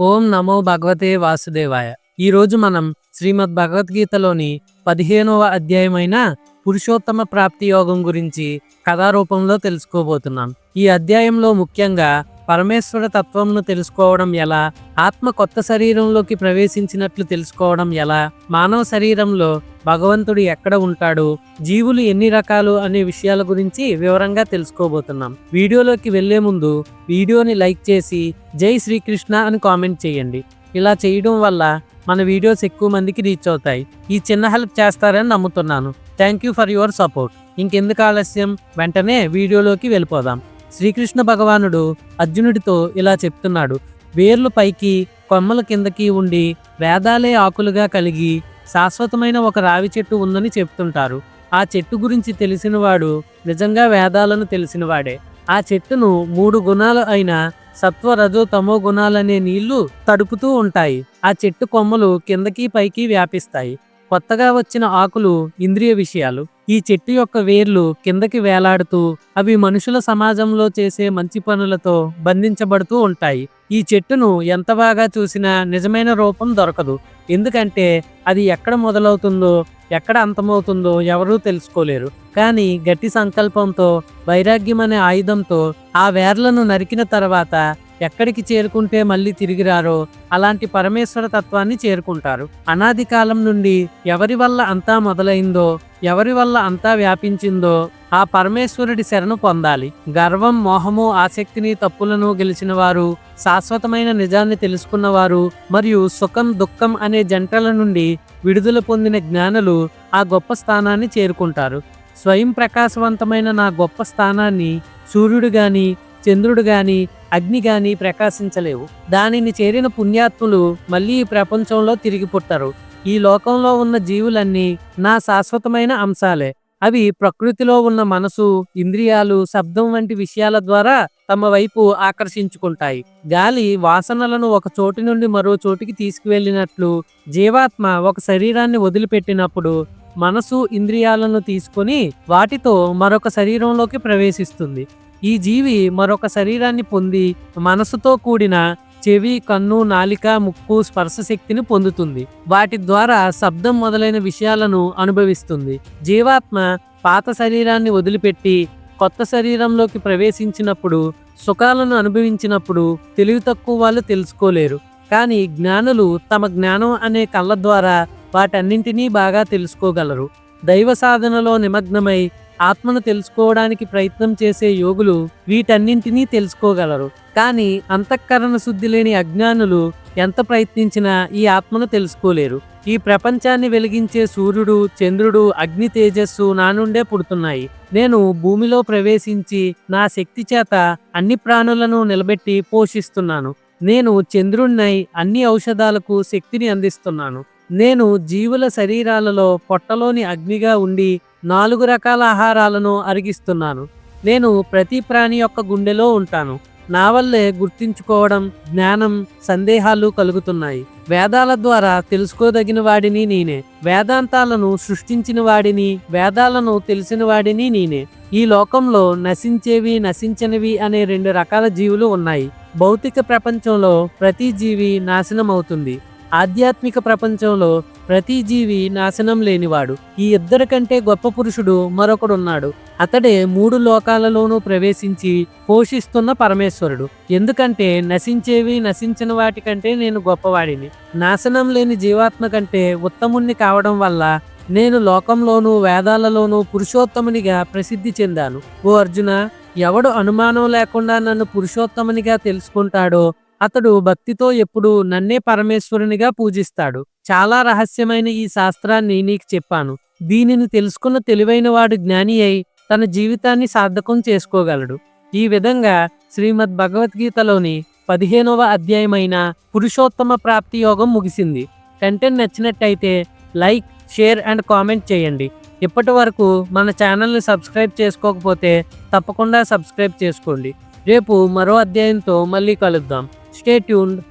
ఓం నమో భగవతే వాసుదేవాయ. ఈరోజు మనం శ్రీమద్ భగవద్గీతలోని పదిహేనవ అధ్యాయమైన పురుషోత్తమ ప్రాప్తి యోగం గురించి కథారూపంలో తెలుసుకోబోతున్నాం. ఈ అధ్యాయంలో ముఖ్యంగా పరమేశ్వర తత్వంను తెలుసుకోవడం ఎలా? ఆత్మ కొత్త శరీరంలోకి ప్రవేశించినట్లు తెలుసుకోవడం ఎలా? మానవ శరీరంలో భగవంతుడు ఎక్కడ ఉంటాడు? జీవులు ఎన్ని రకాలు అనే విషయాల గురించి వివరంగా తెలుసుకోబోతున్నాం. వీడియోలోకి వెళ్ళే ముందు వీడియోని లైక్ చేసి జై శ్రీకృష్ణ అని కామెంట్ చేయండి. ఇలా చేయడం వల్ల మన వీడియోస్ ఎక్కువ మందికి రీచ్ అవుతాయి. ఈ చిన్న హెల్ప్ చేస్తారని నమ్ముతున్నాను. Thank you for your support. ఇంకెందుకు ఆలస్యం? వెంటనే వీడియోలోకి వెళ్ళిపోదాం. శ్రీకృష్ణ భగవానుడు అర్జునుడితో ఇలా చెప్తున్నాడు. వేర్లు పైకి కొమ్మల కిందకి ఉండి వేదాలే ఆకులుగా కలిగి శాశ్వతమైన ఒక రావి చెట్టు ఉందని చెప్తుంటారు. ఆ చెట్టు గురించి తెలిసినవాడు నిజంగా వేదాలను తెలిసినవాడే. ఆ చెట్టును మూడు గుణాలు అయిన సత్వ రజో తమో గుణాలనే నీళ్ళు తడుపుతూ ఉంటాయి. ఆ చెట్టు కొమ్మలు కిందకి పైకి వ్యాపిస్తాయి. కొత్తగా వచ్చిన ఆకులు ఇంద్రియ విషయాలు. ఈ చెట్టు యొక్క వేర్లు కిందకి వేలాడుతూ అవి మనుషుల సమాజంలో చేసే మంచి పనులతో బంధించబడుతూ ఉంటాయి. ఈ చెట్టును ఎంత బాగా చూసినా నిజమైన రూపం దొరకదు. ఎందుకంటే అది ఎక్కడ మొదలవుతుందో ఎక్కడ అంతమవుతుందో ఎవరూ తెలుసుకోలేరు. కానీ గట్టి సంకల్పంతో వైరాగ్యం అనే ఆయుధంతో ఆ వేర్లను నరికిన తర్వాత ఎక్కడికి చేరుకుంటే మళ్ళీ తిరిగిరారో అలాంటి పరమేశ్వర తత్వాన్ని చేరుకుంటారు. అనాది కాలం నుండి ఎవరి వల్ల అంతా మొదలైందో ఎవరి వల్ల అంతా వ్యాపించిందో ఆ పరమేశ్వరుడి శరణు పొందాలి. గర్వం మోహము ఆసక్తిని తప్పులను గెలిచిన వారు శాశ్వతమైన నిజాన్ని తెలుసుకున్నవారు మరియు సుఖం దుఃఖం అనే జంటల నుండి విడుదల పొందిన జ్ఞానులు ఆ గొప్ప స్థానాన్ని చేరుకుంటారు. స్వయం ప్రకాశవంతమైన నా గొప్ప స్థానాన్ని సూర్యుడు గాని చంద్రుడు గాని అగ్ని గాని ప్రకాశించలేవు. దానిని చేరిన పుణ్యాత్ములు మళ్ళీ ఈ ప్రపంచంలో తిరిగి పుట్టరు. ఈ లోకంలో ఉన్న జీవులన్నీ నా శాశ్వతమైన అంశాలే. అవి ప్రకృతిలో ఉన్న మనసు ఇంద్రియాలు శబ్దం వంటి విషయాల ద్వారా తమ వైపు ఆకర్షించుకుంటాయి. గాలి వాసనలను ఒక చోటి నుండి మరో చోటికి తీసుకువెళ్ళినట్లు జీవాత్మ ఒక శరీరాన్ని వదిలిపెట్టినప్పుడు మనసు ఇంద్రియాలను తీసుకొని వాటితో మరొక శరీరంలోకి ప్రవేశిస్తుంది. ఈ జీవి మరొక శరీరాన్ని పొంది మనసుతో కూడిన చెవి కన్ను నాలిక ముక్కు స్పర్శ శక్తిని పొందుతుంది. వాటి ద్వారా శబ్దం మొదలైన విషయాలను అనుభవిస్తుంది. జీవాత్మ పాత శరీరాన్ని వదిలిపెట్టి కొత్త శరీరంలోకి ప్రవేశించినప్పుడు సుఖాలను అనుభవించినప్పుడు తెలివి తక్కువ వాళ్ళు తెలుసుకోలేరు. కానీ జ్ఞానులు తమ జ్ఞానం అనే కళ్ళ ద్వారా వాటన్నింటినీ బాగా తెలుసుకోగలరు. దైవ సాధనలో నిమగ్నమై ఆత్మను తెలుసుకోవడానికి ప్రయత్నం చేసే యోగులు వీటన్నింటినీ తెలుసుకోగలరు. కానీ అంతఃకరణ శుద్ధి లేని అజ్ఞానులు ఎంత ప్రయత్నించినా ఈ ఆత్మను తెలుసుకోలేరు. ఈ ప్రపంచాన్ని వెలిగించే సూర్యుడు చంద్రుడు అగ్ని తేజస్సు నా నుండే పుడుతున్నాయి. నేను భూమిలో ప్రవేశించి నా శక్తి చేత అన్ని ప్రాణులను నిలబెట్టి పోషిస్తున్నాను. నేను చంద్రుణ్ణై అన్ని ఔషధాలకు శక్తిని అందిస్తున్నాను. నేను జీవుల శరీరాలలో పొట్టలోని అగ్నిగా ఉండి నాలుగు రకాల ఆహారాలను అరిగిస్తున్నాను. నేను ప్రతి ప్రాణి యొక్క గుండెలో ఉంటాను. నా వల్లే గుర్తించుకోవడం జ్ఞానం సందేహాలు కలుగుతున్నాయి. వేదాల ద్వారా తెలుసుకోదగిన వాడిని నేనే. వేదాంతాలను సృష్టించిన వాడిని వేదాలను తెలిసిన వాడిని నేనే. ఈ లోకంలో నశించేవి నశించనివి అనే రెండు రకాల జీవులు ఉన్నాయి. భౌతిక ప్రపంచంలో ప్రతి జీవి నాశనం అవుతుంది ఆధ్యాత్మిక ప్రపంచంలో ప్రతి జీవి నాశనం లేనివాడు. ఈ ఇద్దరి కంటే గొప్ప పురుషుడు మరొకడున్నాడు. అతడే మూడు లోకాలలోనూ ప్రవేశించి పోషిస్తున్న పరమేశ్వరుడు. ఎందుకంటే నశించేవి నశించిన వాటి కంటే నేను గొప్పవాడిని. నాశనం లేని జీవాత్మ కంటే ఉత్తముణ్ణి కావడం వల్ల నేను లోకంలోనూ వేదాలలోనూ పురుషోత్తమునిగా ప్రసిద్ధి చెందాను. ఓ అర్జున ఎవడు అనుమానం లేకుండా నన్ను పురుషోత్తమునిగా తెలుసుకుంటాడో అతడు భక్తితో ఎప్పుడు నన్నే పరమేశ్వరునిగా పూజిస్తాడు. చాలా రహస్యమైన ఈ శాస్త్రాన్ని నీకు చెప్పాను. దీనిని తెలుసుకున్న తెలివైన వాడు జ్ఞాని అయి తన జీవితాన్ని సార్థకం చేసుకోగలడు. ఈ విధంగా శ్రీమద్ భగవద్గీతలోని పదిహేనవ అధ్యాయమైన పురుషోత్తమ ప్రాప్తి యోగం ముగిసింది. కంటెంట్ నచ్చినట్టయితే లైక్ షేర్ అండ్ కామెంట్ చేయండి. ఇప్పటి వరకు మన ఛానల్ని సబ్స్క్రైబ్ చేసుకోకపోతే తప్పకుండా సబ్స్క్రైబ్ చేసుకోండి. రేపు మరో అధ్యాయంతో మళ్ళీ కలుద్దాం. Stay tuned.